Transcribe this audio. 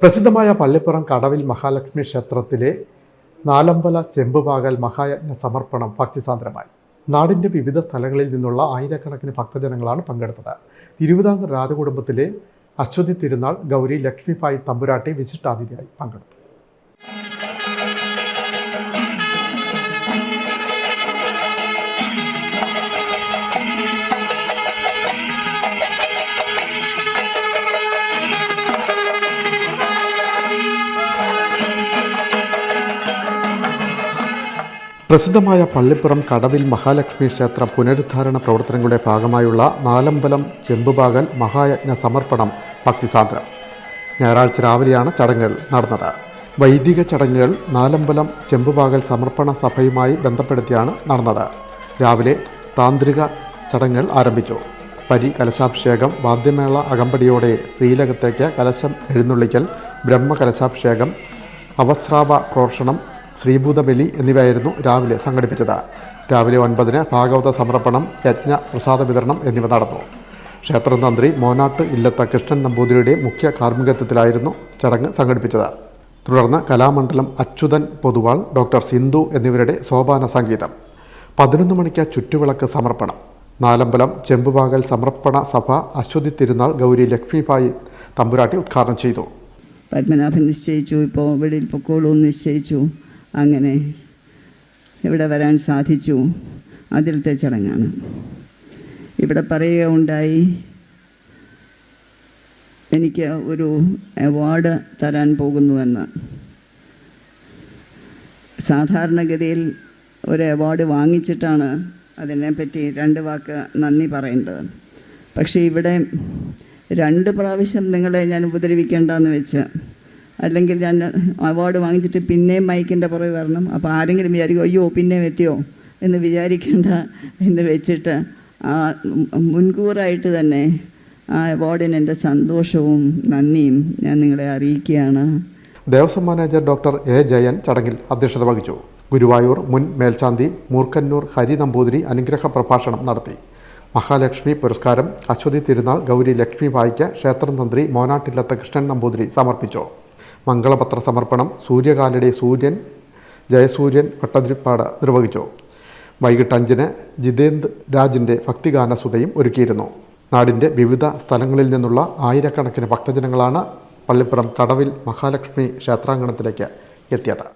പ്രസിദ്ധമായ പള്ളിപ്പുറം കടവിൽ മഹാലക്ഷ്മി ക്ഷേത്രത്തിലെ നാലമ്പല ചെമ്പുപാകൽ മഹായജ്ഞ സമർപ്പണം ഭക്തിസാന്ദ്രമായി. നാടിന്റെ വിവിധ സ്ഥലങ്ങളിൽ നിന്നുള്ള ആയിരക്കണക്കിന് ഭക്തജനങ്ങളാണ് പങ്കെടുത്തത്. തിരുവിതാംകൂർ രാജകുടുംബത്തിലെ അശ്വതി തിരുനാൾ ഗൗരി ലക്ഷ്മിഭായ് തമ്പുരാട്ടി വിശിഷ്ടാതിഥിയായി പങ്കെടുത്തു. പ്രസിദ്ധമായ പള്ളിപ്പുറം കടവിൽ മഹാലക്ഷ്മി ക്ഷേത്ര പുനരുദ്ധാരണ പ്രവർത്തനങ്ങളുടെ ഭാഗമായുള്ള നാലമ്പലം ചെമ്പുപാകൽ മഹായജ്ഞ സമർപ്പണം ഭക്തിസാന്ദ്രം. ഞായറാഴ്ച രാവിലെയാണ് ചടങ്ങുകൾ നടന്നത്. വൈദിക ചടങ്ങുകൾ നാലമ്പലം ചെമ്പുപാകൽ സമർപ്പണ സഭയുമായി ബന്ധപ്പെടുത്തിയാണ് നടന്നത്. രാവിലെ താന്ത്രിക ചടങ്ങുകൾ ആരംഭിച്ചു. പരി കലശാഭിഷേകം വാദ്യമേള അകമ്പടിയോടെ ശ്രീലകത്തേക്ക് കലശം എഴുന്നള്ളിക്കൽ ബ്രഹ്മ കലശാഭിഷേകം അവസ്രാവ പ്രോഷണം ശ്രീഭൂതബലി എന്നിവയായിരുന്നു രാവിലെ സംഘടിപ്പിച്ചത്. രാവിലെ ഒൻപതിന് ഭാഗവത സമർപ്പണം യജ്ഞ പ്രസാദ വിതരണം എന്നിവ നടന്നു. ക്ഷേത്രതന്ത്രി മോനാട്ട് ഇല്ലത്ത കൃഷ്ണൻ നമ്പൂതിരിയുടെ മുഖ്യ കാർമ്മികത്വത്തിലായിരുന്നു ചടങ്ങ് സംഘടിപ്പിച്ചത്. തുടർന്ന് കലാമണ്ഡലം അച്യുതൻ പൊതുവാൾ ഡോക്ടർ സിന്ധു എന്നിവരുടെ സോപാന സംഗീതം. പതിനൊന്ന് മണിക്ക് ചുറ്റുവിളക്ക് സമർപ്പണം. നാലമ്പലം ചെമ്പുപാകൽ സമർപ്പണ സഭ അശ്വതി തിരുനാൾ ഗൗരി ലക്ഷ്മിഭായി തമ്പുരാട്ടി ഉദ്ഘാടനം ചെയ്തു. പത്മനാഭൻ നിശ്ചയിച്ചു ഇപ്പോൾ വെളിയിൽ പൊക്കോളൂ നിശ്ചയിച്ചു. അങ്ങനെ ഇവിടെ വരാൻ സാധിച്ചു അതിലത്തെ ചടങ്ങാണ്. ഇവിടെ പറയുക ഉണ്ടായി എനിക്ക് ഒരു അവാർഡ് തരാൻ പോകുന്നുവെന്ന് സാധാരണഗതിയിൽ ഒരു അവാർഡ് വാങ്ങിച്ചിട്ടാണ് അതിനെപ്പറ്റി രണ്ട് വാക്ക് നന്ദി പറയേണ്ടത്. പക്ഷേ ഇവിടെ രണ്ട് പ്രാവശ്യം നിങ്ങളെ ഞാൻ ഉപദ്രവിക്കേണ്ടെന്ന് വെച്ച് അല്ലെങ്കിൽ ഞാൻ അവാർഡ് വാങ്ങിച്ചിട്ട് പിന്നെയും മൈക്കിന്റെ പുറകെ വരണം. അപ്പോൾ ആരെങ്കിലും വിചാരിക്കും അയ്യോ പിന്നെയും എത്തിയോ? എന്ന് വിചാരിക്കേണ്ട എന്ന് വെച്ചിട്ട് ആ മുൻകൂറായിട്ട് തന്നെ ആ അവാർഡിന് എന്റെ സന്തോഷവും നന്ദിയും ഞാൻ നിങ്ങളെ അറിയിക്കുകയാണ്. Devaswom manager doctor A Jayan ചടങ്ങിൽ അധ്യക്ഷത വഹിച്ചു. ഗുരുവായൂർ മുൻ മേൽശാന്തി മൂർക്കന്നൂർ ഹരി നമ്പൂതിരി അനുഗ്രഹ പ്രഭാഷണം നടത്തി. മഹാലക്ഷ്മി പുരസ്കാരം അശ്വതി തിരുനാൾ ഗൗരി ലക്ഷ്മി ഭായിക്ക് ക്ഷേത്രം തന്ത്രി മോനാട്ടില്ലത്ത കൃഷ്ണൻ നമ്പൂതിരി സമർപ്പിച്ചു. മംഗളപത്ര സമർപ്പണം സൂര്യകാലയുടെ സൂര്യൻ ജയസൂര്യൻ ഭട്ടതിരിപ്പാട് നിർവഹിച്ചു. വൈകിട്ട് അഞ്ചിന് ജിതേന്ദ് രാജിന്റെ ഭക്തിഗാന സുതയും ഒരുക്കിയിരുന്നു. നാടിന്റെ വിവിധ സ്ഥലങ്ങളിൽ നിന്നുള്ള ആയിരക്കണക്കിന് ഭക്തജനങ്ങളാണ് പള്ളിപ്പുറം കടവിൽ മഹാലക്ഷ്മി ക്ഷേത്രാങ്കണത്തിലേക്ക് എത്തിയത്.